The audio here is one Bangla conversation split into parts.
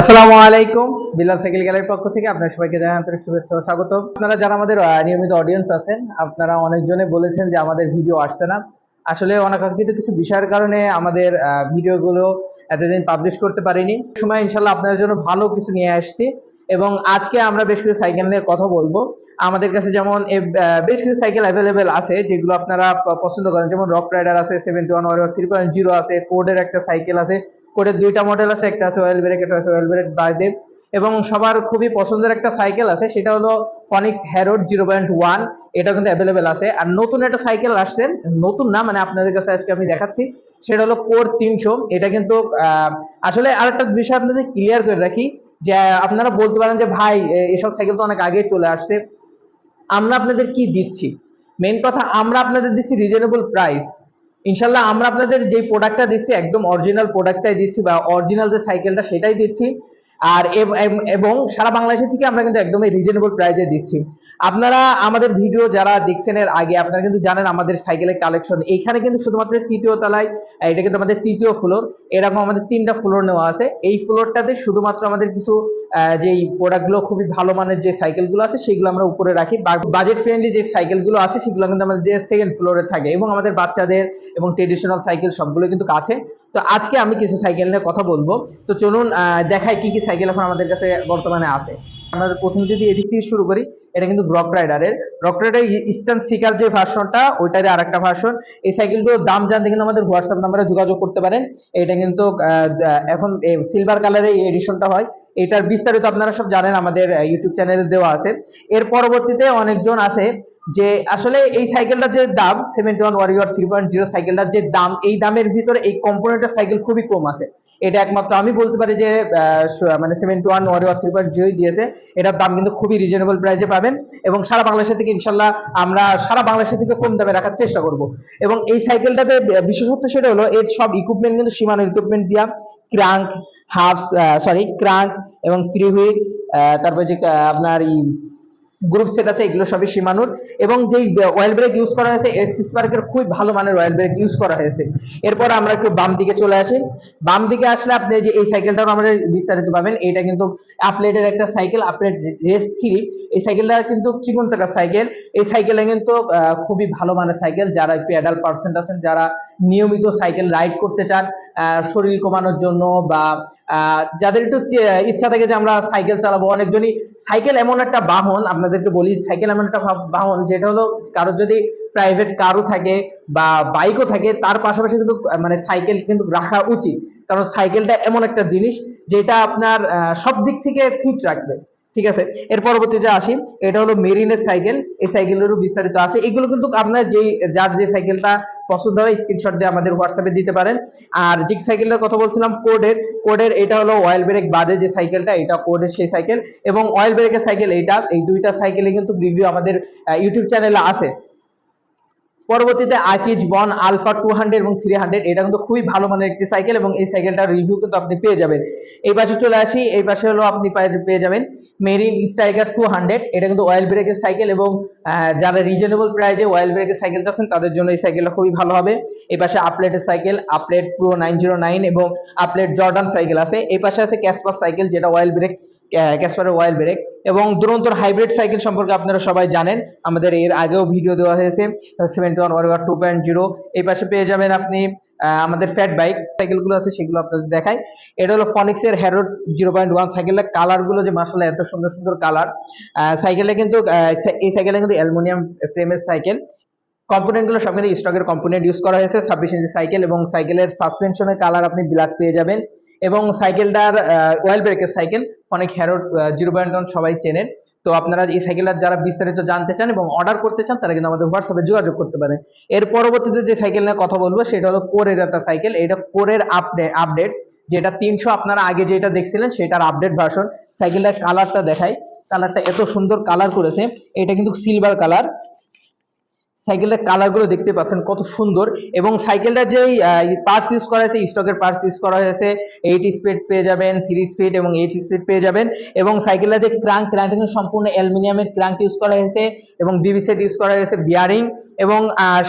আসসালামু আলাইকুম, বিলাল সাইকেল গ্যালারির পক্ষ থেকে আপনার সবাইকে জানাই আন্তরিক শুভেচ্ছা ও স্বাগত আপনারা যারা আমাদের নিয়মিত অডিয়েন্স আছেন, আপনারা অনেকজনে বলেছেন যে আমাদের ভিডিও আসছে না। আসলে অনাকাঙ্ক্ষিত কিছু বিষয়ের কারণে আমাদের ভিডিওগুলো এতদিন পাবলিশ করতে পারিনি। সময় ইনশাল্লাহ আপনাদের জন্য ভালো কিছু নিয়ে আসছি এবং আজকে আমরা বেশ কিছু সাইকেল নিয়ে কথা বলব। আমাদের কাছে যেমন বেশ কিছু সাইকেল অ্যাভেলেবেল আছে, যেগুলো আপনারা পছন্দ করেন। যেমন রক রাইডার আছে seventy one three point zero আছে কোডের একটা সাইকেল আছে কোডের দুইটা মডেল আছে, একটা আছে অয়েল ব্রেক একটা আছে অয়েল ব্রেক বাদে এবং সবার খুবই পছন্দের একটা সাইকেল আছে, সেটা হলো Phoenix Harrod zero point one এটা কিন্তু অ্যাভেলেবেল আছে। আর নতুন একটা সাইকেল আসছে, নতুন না মানে আপনাদের কাছে আজকে আমি দেখাচ্ছি, সেটা হলো কোর তিনশো। এটা কিন্তু আসলে আরেকটা বিষয় আপনাদের ক্লিয়ার করে রাখি, যে আপনারা বলতে পারেন যে, ভাই এসব সাইকেল তো অনেক আগে চলে আসছে। আমরা আপনাদের কি দিচ্ছি? মেন কথা, আমরা আপনাদের দিচ্ছি রিজনেবল প্রাইস ইনশাল্লাহ আমরা আপনাদের যে প্রোডাক্টটা দিচ্ছি, একদম অরিজিনাল প্রোডাক্টটাই দিচ্ছি বা অরিজিনাল যে সাইকেলটা সেটাই দিচ্ছি। আর এব- সারা বাংলাদেশের থেকে আমরা কিন্তু একদমই রিজনেবল প্রাইসে দিচ্ছি। আপনারা আমাদের ভিডিও যারা দেখছেন এর আগে, আপনারা কিন্তু জানেন আমাদের সাইকেলের কালেকশন এইখানে কিন্তু শুধুমাত্র তৃতীয় তলায় এটা কিন্তু আমাদের তৃতীয় ফ্লোর এরকম আমাদের তিনটা ফ্লোর নেওয়া আছে। এই ফ্লোরটাতে শুধুমাত্র আমাদের কিছু যেই প্রোডাক্টগুলো খুবই ভালো মানের যে সাইকেলগুলো আছে, সেগুলো আমরা উপরে রাখি। বাজেট ফ্রেন্ডলি যে সাইকেলগুলো আছে, সেগুলো কিন্তু আমাদের সেকেন্ড ফ্লোরে থাকে। এবং আমাদের বাচ্চাদের এবং ট্রেডিশনাল সাইকেল সবগুলো কিন্তু কাছে। তো আজকে আমি কিছু সাইকেল নিয়ে কথা বলব। তো চলুন দেখাই কি কি সাইকেল এখন আমাদের কাছে বর্তমানে আছে। আমরা প্রথম যদি এদিক থেকে শুরু করি, এটা কিন্তু রক রাইডারের রক রাইডার ইস্টার্ন সিকার যে ভার্সনটা ওইটারই আরেকটা ভার্সন এই সাইকেলগুলোর দাম জানতে কিন্তু আমাদের হোয়াটসঅ্যাপ নাম্বারে যোগাযোগ করতে পারেন। এটা কিন্তু এখন সিলভার কালারের এই এডিশনটা হয়। এটার বিস্তারিত আপনারা সব জানেন, আমাদের ইউটিউব চ্যানেলে দেওয়া আছে। এর পরবর্তীতে অনেকজন আছে যে আসলে এই সাইকেলটার যে দাম seventy one warrior three point zero সাইকেলটার যে দাম, এই দামের ভিতরে এই কম্পোনেন্টের সাইকেল খুবই কম আছে। এটা একমাত্র আমি বলতে পারি যে মানে seventy one warrior three point জিরোই দিয়েছে। এটার দাম কিন্তু খুবই রিজনেবল প্রাইসে পাবেন এবং সারা বাংলাদেশের থেকে ইনশাল্লাহ আমরা সারা বাংলাদেশের থেকে কম দামে রাখার চেষ্টা করব। এবং এই সাইকেলটাতে বিশেষত্ব সেটা হলো, এর সব ইকুইপমেন্ট কিন্তু সীমানো ইকুইপমেন্ট দিয়া ক্রাঙ্ক হাফ সরি ক্রাঙ্ক এবং ফ্রি হুইল তারপর যে আপনার গ্রুপ সেট আছে, এগুলো সবই সীমানুর। এবং যেই অয়েল ব্রেক ইউজ করা হয়েছে এক্স স্পার্কের খুবই ভালো মানের অয়েল ব্রেক ইউজ করা হয়েছে। এরপর আমরা একটু বাম দিকে চলে আসি। বাম দিকে আসলে আপনি যে এই সাইকেলটাও আমাদের বিস্তারিত পাবেন এটা কিন্তু আপলেটের একটা সাইকেল আপলেট রেস থ্রি এই সাইকেলটা কিন্তু চিকন চাকার সাইকেল এই সাইকেলে কিন্তু খুবই ভালো মানের সাইকেল যারা একটু অ্যাডাল্ট আছেন, যারা নিয়মিত সাইকেল রাইড করতে চান শরীর কমানোর জন্য বা যাদের একটু ইচ্ছা থাকে যে আমরা সাইকেল চালাবো, অনেকজনই সাইকেল এমন একটা বাহন, আপনাদেরকে বলি সাইকেল এমন একটা বাহন, যেটা হলো কারোর যদি প্রাইভেট কারও থাকে বা বাইকও থাকে, তার পাশাপাশি কিন্তু মানে সাইকেল কিন্তু রাখা উচিত। কারণ সাইকেলটা এমন একটা জিনিস যেটা আপনার সব দিক থেকে ফিট রাখবে। ঠিক আছে? এর পরবর্তী পরবর্তীতে আসি, এটা হলো মেরিনের সাইকেল। এই সাইকেলেরও বিস্তারিত আছে। এগুলো কিন্তু আপনার যেই, যার যে সাইকেলটা পছন্দ হয় স্ক্রিনশট দিয়ে আমাদের হোয়াটসঅ্যাপে দিতে পারেন। আর যে সাইকেলটার কথা বলছিলাম, কোডের কোডের এটা হলো অয়েল ব্রেক বাদে যে সাইকেলটা, এটা কোডের সেই সাইকেল। এবং অয়েল ব্রেকের সাইকেল, এইটা, এই দুইটা সাইকেলে কিন্তু রিভিউ আমাদের ইউটিউব চ্যানেলে আছে। পরবর্তীতে আকিজ, বন, আলফা টু হান্ড্রেড এবং থ্রি হান্ড্রেড এটা কিন্তু খুবই ভালো মানের একটি সাইকেল এবং এই সাইকেলটার রিভিউ কিন্তু আপনি পেয়ে যাবেন। এই পাশে চলে আসি, এই পাশে হলো আপনি পায়ে- যাবেন মেরিন স্ট্রাইকার টু হান্ড্রেড এটা কিন্তু অয়েল ব্রেকের সাইকেল এবং যারা রিজনেবল প্রাইজে অয়েল ব্রেকের সাইকেল চাচ্ছেন তাদের জন্য এই সাইকেলটা খুবই ভালো হবে। এই পাশে আপলেটের সাইকেল আপলেট প্রো নাইন জিরো নাইন এবং আপলেট জর্ডান সাইকেল আছে। এই পাশে আছে ক্যাসপাস সাইকেল যেটা অয়েল ব্রেক ক্যাসপারের অয়েল ব্রেক এবং দুরন্তর হাইব্রিড সাইকেল সম্পর্কে আপনারা সবাই জানেন। আমাদের এর আগেও ভিডিও দেওয়া হয়েছে seventy one war two point zero এই পাশে পেয়ে যাবেন আপনি আমাদের ফ্যাট বাইক সাইকেলগুলো আছে, সেগুলো আপনাদের দেখাই। এটা হলো ফনিক্সের হ্যারোড জিরো পয়েন্ট ওয়ান সাইকেলের কালারগুলো যে মাসালা এত সুন্দর সুন্দর কালার সাইকেলে কিন্তু এই সাইকেলে কিন্তু অ্যালুমিনিয়াম ফ্রেমের সাইকেল কম্পোনেন্টগুলো সব কিন্তু স্টকের কম্পোনেন্ট ইউজ করা হয়েছে, ছাব্বিশ ইঞ্চি সাইকেল এবং সাইকেলের সাসপেনশনের কালার আপনি ব্ল্যাক পেয়ে যাবেন। এবং সাইকেলটার অয়েল ব্রেকের সাইকেল অনেক হ্যারোড জিরো পয়েন্ট ওয়ান সবাই চেনেন। তো আপনারা এই সাইকেলটার যারা বিস্তারিত জানতে চান এবং অর্ডার করতে চান, তারা কিন্তু আমাদের হোয়াটসঅ্যাপে যোগাযোগ করতে পারেন। এর পরবর্তীতে যে সাইকেল নিয়ে কথা বলব, সেটা হলো কোরের একটা সাইকেল। এটা কোরের আপডেট আপডেট যেটা তিনশো আপনারা আগে যেটা দেখছিলেন, সেটার আপডেট ভার্সন সাইকেলটার কালারটা দেখাই। কালারটা এত সুন্দর কালার করেছে। এটা কিন্তু সিলভার কালার সাইকেলের কালারগুলো দেখতে পাচ্ছেন, কত সুন্দর। এবং সাইকেলটা যে পার্টস ইউজ করা হয়েছে স্টকের পার্টস ইউজ করা হয়েছে এইট স্পিড পেয়ে যাবেন থ্রি স্পিড এবং এইট স্পিড পেয়ে যাবেন। এবং সাইকেলটা যে ক্রাঙ্ক ক্রাঙ্ক কিন্তু সম্পূর্ণ অ্যালুমিনিয়ামের ক্রাঙ্ক ইউজ করা হয়েছে এবং ডিবি সেট ইউজ করা হয়েছে বিয়ারিং এবং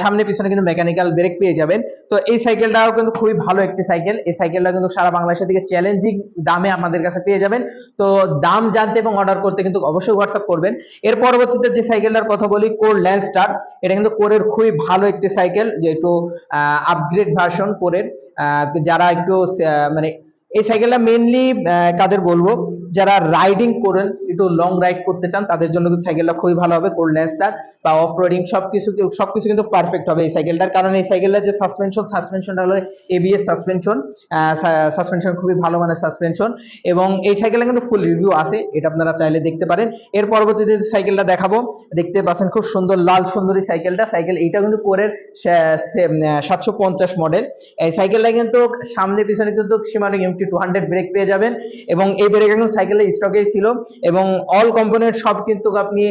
সামনে পিছনে কিন্তু মেকানিক্যাল ব্রেক পেয়ে যাবেন। তো এই সাইকেলটাও কিন্তু খুবই ভালো একটি সাইকেল। এই সাইকেলটা কিন্তু সারা বাংলাদেশের দিকে চ্যালেঞ্জিং দামে আমাদের কাছে পেয়ে যাবেন। তো দাম জানতে এবং অর্ডার করতে কিন্তু অবশ্যই হোয়াটসঅ্যাপ করবেন। এর পরবর্তীতে যে সাইকেলটার কথা বলি কোর ল্যান্ডস্টার এটা কিন্তু কোরের খুবই ভালো একটি সাইকেল যে একটু আপগ্রেড ভার্সন কোরের যারা একটু মানে এই সাইকেলটা মেনলি কাদের বলব? যারা রাইডিং করেন, একটু লং রাইড করতে চান, তাদের জন্য কিন্তু সাইকেলটা খুবই ভালো হবে কোল্ড ল্যান্ডস্টার বা অফ রোডিং সবকিছু সবকিছু কিন্তু পারফেক্ট হবে এই সাইকেলটার কারণ এই সাইকেলটার যে সাসপেনশন সাসপেনশনটা হলো এবিএস সাসপেনশন সাসপেনশন খুবই ভালো মানের সাসপেনশন এবং এই সাইকেলটা কিন্তু ফুল রিভিউ আছে, এটা আপনারা চাইলে দেখতে পারেন। এর পরবর্তীতে যে সাইকেলটা দেখাবো, দেখতে পাচ্ছেন খুব সুন্দর, লাল সুন্দরী সাইকেলটা সাইকেল এইটা কিন্তু কোরের সাতশো পঞ্চাশ মডেল এই সাইকেলটা কিন্তু সামনে পিছনে কিন্তু Shimano MT two hundred brake পেয়ে যাবেন এবং এই ব্রেক কিন্তু সাইকেলের স্টকেই ছিল এবং অল কম্পোনেন্ট সব কিন্তু আপনি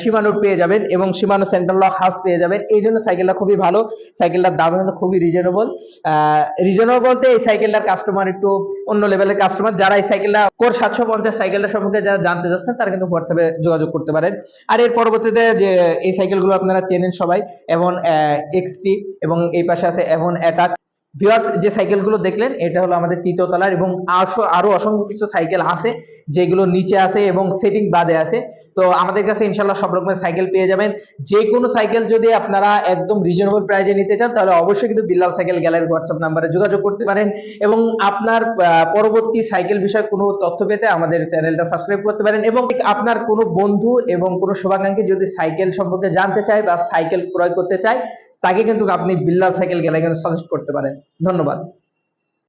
সীমানোর পেয়ে যাবেন এবং সীমানো সেন্ট্রাল লক হাউস পেয়ে যাবেন। এই জন্য সাইকেলটা খুবই ভালো। সাইকেলটার দাম কিন্তু খুবই রিজনেবল রিজনেবল বলতে এই সাইকেলটার কাস্টমার একটু অন্য লেভেলের কাস্টমার যারা এই সাইকেলটা কোর সাতশো পঞ্চাশ সাইকেলটা সম্পর্কে যারা জানতে চাচ্ছেন, তারা কিন্তু হোয়াটসঅ্যাপে যোগাযোগ করতে পারেন। আর এর পরবর্তীতে যে এই সাইকেলগুলো আপনারা চেনেন সবাই এবং এক্সটি এবং এই পাশে আছে এভন অ্যাটাক ভিউয়ার্স যে সাইকেলগুলো দেখলেন, এটা হলো আমাদের তৃতীয় তলার এবং আরো- অসংখ্য কিছু সাইকেল আছে, যেগুলো নিচে আছে এবং সেটিং বাদে আছে। তো আমাদের কাছে ইনশাল্লাহ সব রকমের সাইকেল পেয়ে যাবেন। যে কোনো সাইকেল যদি আপনারা একদম রিজনেবল প্রাইজে নিতে চান, তাহলে অবশ্যই কিন্তু বিল্লাল সাইকেল গ্যালারি হোয়াটসঅ্যাপ নাম্বারে যোগাযোগ করতে পারেন এবং আপনার পরবর্তী সাইকেল বিষয়ে কোনো তথ্য পেতে আমাদের চ্যানেলটা সাবস্ক্রাইব করতে পারেন এবং আপনার কোনো বন্ধু এবং কোনো শুভাকাঙ্ক্ষী যদি সাইকেল সম্পর্কে জানতে চায় বা সাইকেল ক্রয় করতে চায় তাকে কিন্তু আপনি বিল্লাল সাইকেল গেলে কিন্তু সাজেস্ট করতে পারেন। ধন্যবাদ।